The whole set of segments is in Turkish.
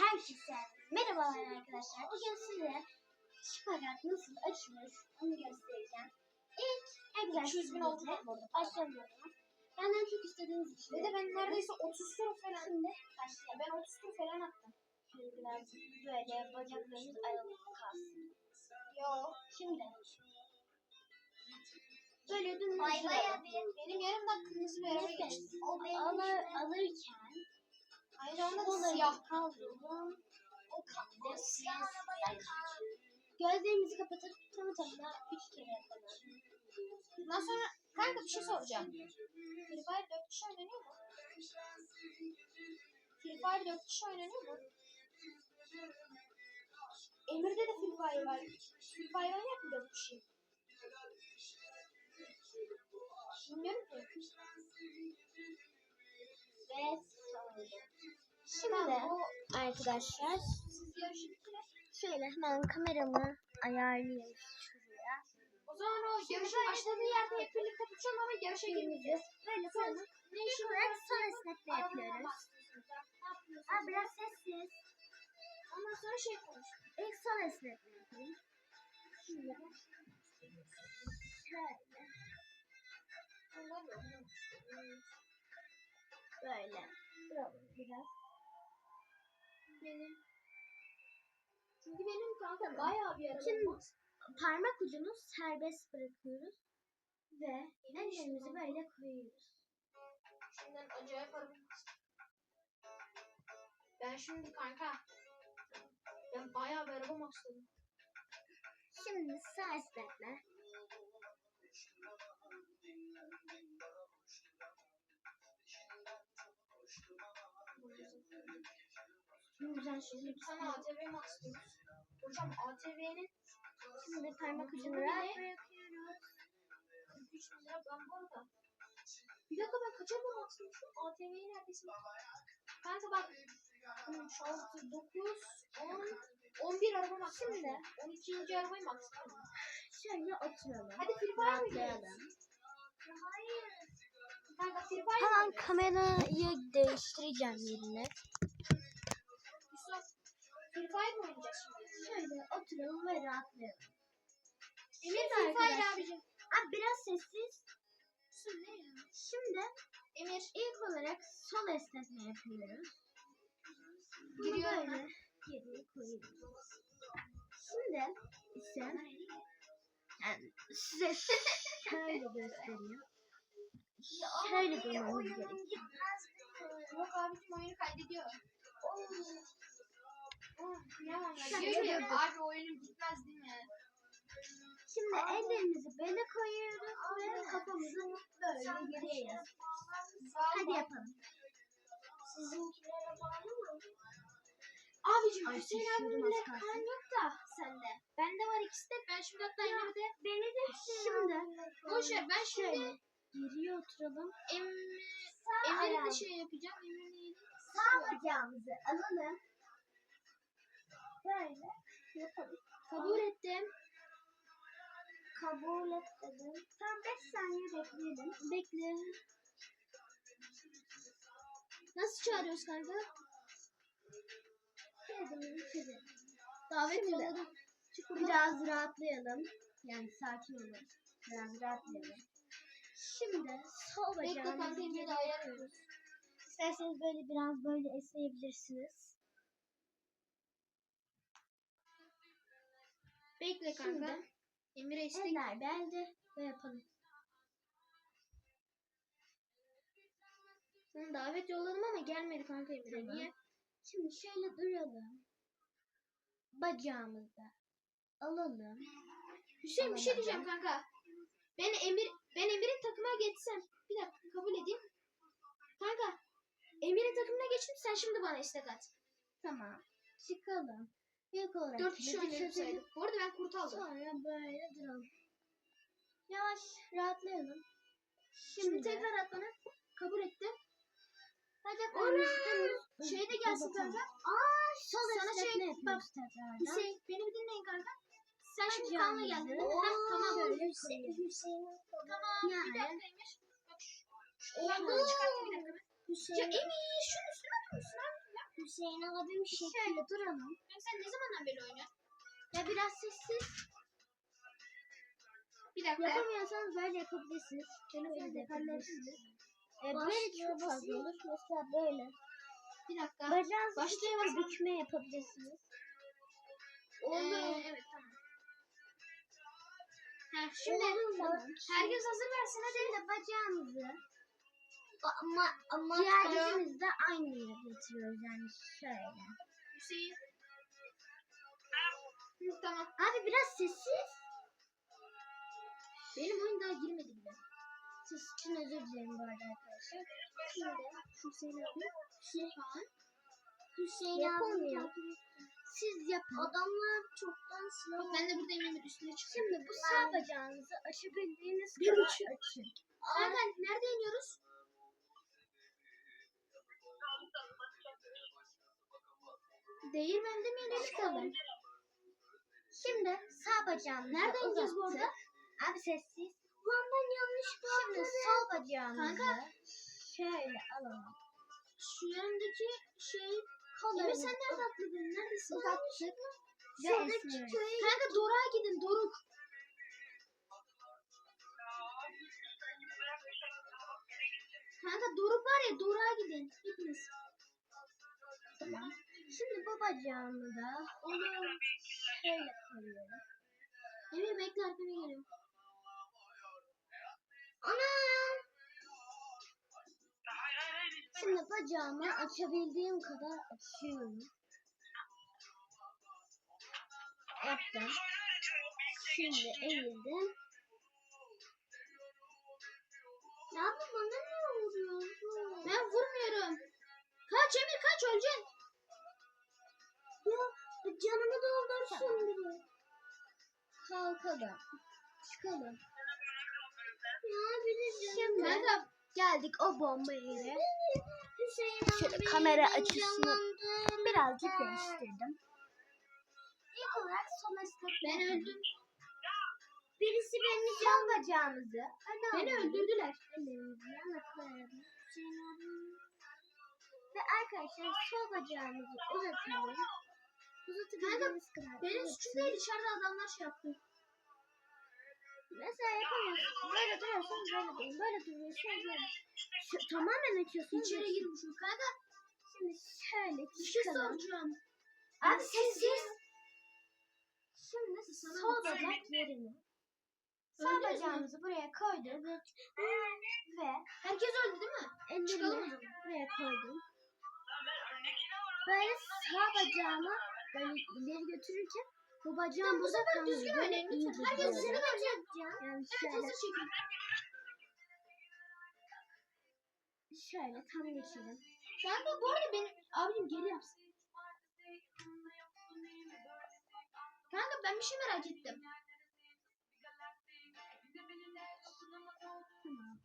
Herkese merhabalar arkadaşlar. Bugün size şipagat nasıl açılır onu göstereceğim. İlk egzersiz 200 bin oldu mu bu arada? Başlamıyorum. Benden çok istediğiniz için. Ve de ben neredeyse 30 tur falan. Şimdi başlayalım. Ben 30 tur falan attım. Şöyle biraz böyle bacaklarımız aralık kalsın. Yo. Şimdi böyle dümdüz. Benim yarım dakikamızı bir araba geçti. Alırken Siyah. kaldıralım. O kaldı. Siyah Gözlerimizi kapatıp tam tamına üç kere yapalım. Ondan sonra kanka bir şey soracağım. Free Fire 4 kişi oynanıyor mu? Free Fire 4 kişi oynanıyor mu? Emir'de de Free Fire var. Free Fire oynayak mı 4 kişi? Bilmiyorum ki. Ve sonra. Şimdi arkadaşlar şöyle hemen kameramı ayarlayayım şuraya. O zaman o yarışın başladığı yerde hep birlikte tutacağım ama yarışa girmeyeceğiz. Böyle sonra iş olarak son esnetme yapıyoruz. Aa, biraz sessiz. Ondan sonra şey konuş. İlk son esnetme yapayım. Şimdi şöyle böyle duralım biraz. Benim. Çünkü benim kanka bayağı bir arabam Şimdi parmak ucunu serbest bırakıyoruz ve ellerimizi böyle koyuyoruz. Şimdiden acayip arabam. Ben şimdi kanka ben bayağı bir araba maksadım. Şimdi sağ esnetme. Bir Sana ATV maksadım. Hocam ATV'nin Şimdi parmak ucunu rahat bırakıyoruz. 3 bin lira ben bu arada. Bir dakika ben kaç araba maksamışım? ATV'yi neredesin? Kanka bak 3, 6, 9, 10, 11 araba maksadım. Şimdi 12. arabayı maksadım. şöyle oturalım. Hadi Free Fire mı Rahatlayalım. Kanka Free Fire mı Hemen kamerayı değiştireceğim yerine. Free Fire mı oynayacağız şimdi? Şöyle oturalım ve rahatlayalım. Emir Şimdi Free Fire abicim. Abi biraz sessiz. Ya? Şimdi Emir ilk olarak sol esnetme yapıyoruz. Bunu Giriyorum böyle geriye koyuyoruz. Şimdi ise yani size şöyle göstereyim. Şöyle durmamız gerekiyor. Yok abicim oyunu kaydediyor. Oh, ki yapıyorum. abi oyunun bitmez değil mi? Şimdi ellerimizi böyle koyuyoruz ve kafamızı böyle geriye yaslıyoruz. Hadi yapalım. Sizinkilere bağlı mı? Abicim Ay, Hüseyin abimle kan yok da sende. Bende var ikisi de. Ben şimdi hatta Ya, Emir'de. Beni de şimdi Boş ver ben şimdi şöyle geriye oturalım. Emre, Emir'e de şey yapacağım. Emir'e neydi? sağ bacağımızı alalım. Böyle yapalım. Kabul ettim. Kabul et dedim. Tam 5 saniye bekleyelim. Bekle. Nasıl çağırıyoruz kanka? Dedim, dedim. Davet yolladım. Biraz rahatlayalım. Yani sakin olun. Biraz rahatlayalım. Şimdi sol Bekle kanka bacağımızı Emir'e geri de ayar ediyoruz. İsterseniz böyle biraz böyle esneyebilirsiniz. Bekle kanka. Şimdi Emir'e istek. eller belde ve yapalım. Sana davet yolladım ama gelmedi kanka Emir'e. Tamam. Niye? Şimdi şöyle duralım. Bacağımızı alalım. Hüseyin bir şey diyeceğim kanka. Ben Emir ben Emir'in takıma geçsem. Bir dakika kabul edeyim. Kanka Emir'in takımına geçtim sen şimdi bana istek at. Tamam. Çıkalım. İlk olarak Dört kişi oynayalım. Bu arada ben kurt aldım. Sonra böyle duralım. Yavaş rahatlayalım. Şimdi, Şimdi, tekrar at bana. Kabul ettim. bacaklarımızı Ana! Şey de gelsin kanka. Aa, sol Sana şey- tekrardan. Hüseyin beni bir dinleyin kanka. Sen şimdi kanla geldin. değil mi? Tamam. Tamam. Bir Yani- dakika Emir. Bak şu. Şu kulaklığı çıkartayım bir dakika. Ya Emir şunun üstüne oturmuşsun abi. Hüseyin abim şöyle duralım. Sen ne zamandan beri oynuyorsun? Ya biraz sessiz. Bir dakika. Yapamıyorsanız böyle yapabilirsiniz. Şöyle böyle de yapabilirsiniz. Ee, böyle çok fazla olur. Mesela böyle. Bir dakika. Bacağınızı Başlayamaz bir bükme yapabilirsiniz. Oldu. evet tamam. Ha, şimdi Tamam. herkes hazır versin hadi. Şimdi bacağımızı Ama ama diğer dizimizde aynı yere getiriyoruz yani şöyle. Hüseyin. Hı, tamam. Abi biraz sessiz. Benim oyun daha girmedi bile. Siz için özür dilerim bu arada arkadaşlar. Şimdi Hüseyin abi. Şirhan. Hüseyin Yapamıyor. abi siz yapın. adamlar çoktan sınav Bak ben de buradayım Emir üstüne çık. Şimdi bu sağ bacağınızı açabildiğiniz Bir kadar açın. Kanka nerede iniyoruz? Değirmende mi inelim? Çıkalım. Şimdi sağ bacağınızı Nerede ineceğiz bu arada? Abi sessiz. Lan ben yanlış Şimdi sol bacağınızı Kanka. şöyle alalım. Şu yanındaki şey... Emir Kollarınızı sen nerede atladın? Neredesin? uzattık. Şuradaki esniyoruz. köy Kanka Doruk'a gidin Doruk. Kanka Doruk var ya Doruk'a gidin. Hepiniz. Bacağımı da Oğlum. şöyle koyuyorum. Emir bekle arkana geliyorum. Anam! Şimdi bacağımı açabildiğim kadar açıyorum. Yaptım. Şimdi eğildim. Ya bu bana ne vuruyorsun? Ben vurmuyorum. Kaç Emir kaç öleceksin. Ya canımı doldursun biri. Kalkalım. Çıkalım. Şimdi Kanka geldik o bomba yere. Hüseyin Şöyle kamera açısını birazcık değiştirdim. İlk olarak sol ben öldüm. Birisi beni Sol bacağımızı Beni öldürdüler. Ve arkadaşlar sol bacağımızı uzatalım. Uzatabildiğimiz kadar. Benim suçum değil içeride adamlar şey yaptı. Mesela yapamıyorsun. Böyle duruyorsun böyle değil. Böyle duruyorsun böyle. Şu, tamamen açıyorsun. İçeri girmişim. Kanka Şimdi şöyle bir şey çıkalım. soracağım. Abi sessiz. Şimdi Sana sol bacak yerine. Sağ bacağımızı buraya koyduk. Ve Herkes öldü değil mi? Çıkalım ellerimi zaman. buraya koydum. Böyle sağ bacağımı böyle ileri götürürken bu bacağım burada kalmıyor. Düzgün Böyle oynayın lütfen. Herkes seni verecek. Yani Evet şöyle, hazır çekin. şöyle tam geçelim. Kanka bu arada benim abim geri yapsın. Kanka ben bir şey merak ettim. Tamam.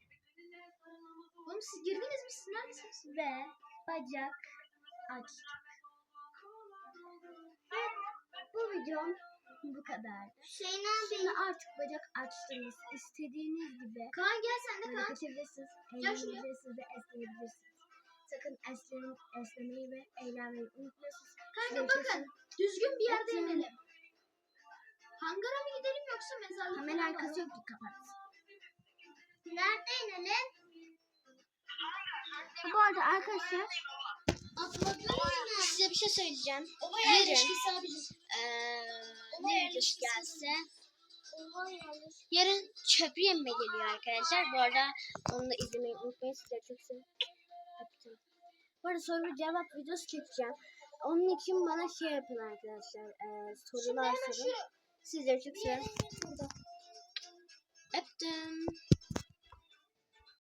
Oğlum siz girdiniz mi? Siz neredesiniz? Ve bacak aç. Videom bu kadar. Hüseyin abi Şimdi artık bacak açtınız. İstediğiniz gibi Kaan gel sen de Kaan. şuraya. eğlenebilirsiniz ve esneyebilirsiniz. Sakın esneyin, esnemeyi ve eğlenmeyi unutmuyorsunuz. Kanka Şuraya bakın düzgün bir yerde Bakın. inelim. Hangara mı gidelim yoksa mezarlık falan arkası yok ki kapat. nerede inelim? Bu arada arkadaşlar Atladınız mı? size bir şey söyleyeceğim. O bayağı bayağı ilişkisi ilişkisi abicim. Ee, Ama ne işte gelse yarın çöpü yemme geliyor arkadaşlar. Bu arada onu da izlemeyi unutmayın. Sizleri çok seviyorum. Bu arada soru cevap videosu çekeceğim. Onun için bana şey yapın arkadaşlar. Ee, sorular sorun. Sizleri çok seviyorum. Öptüm.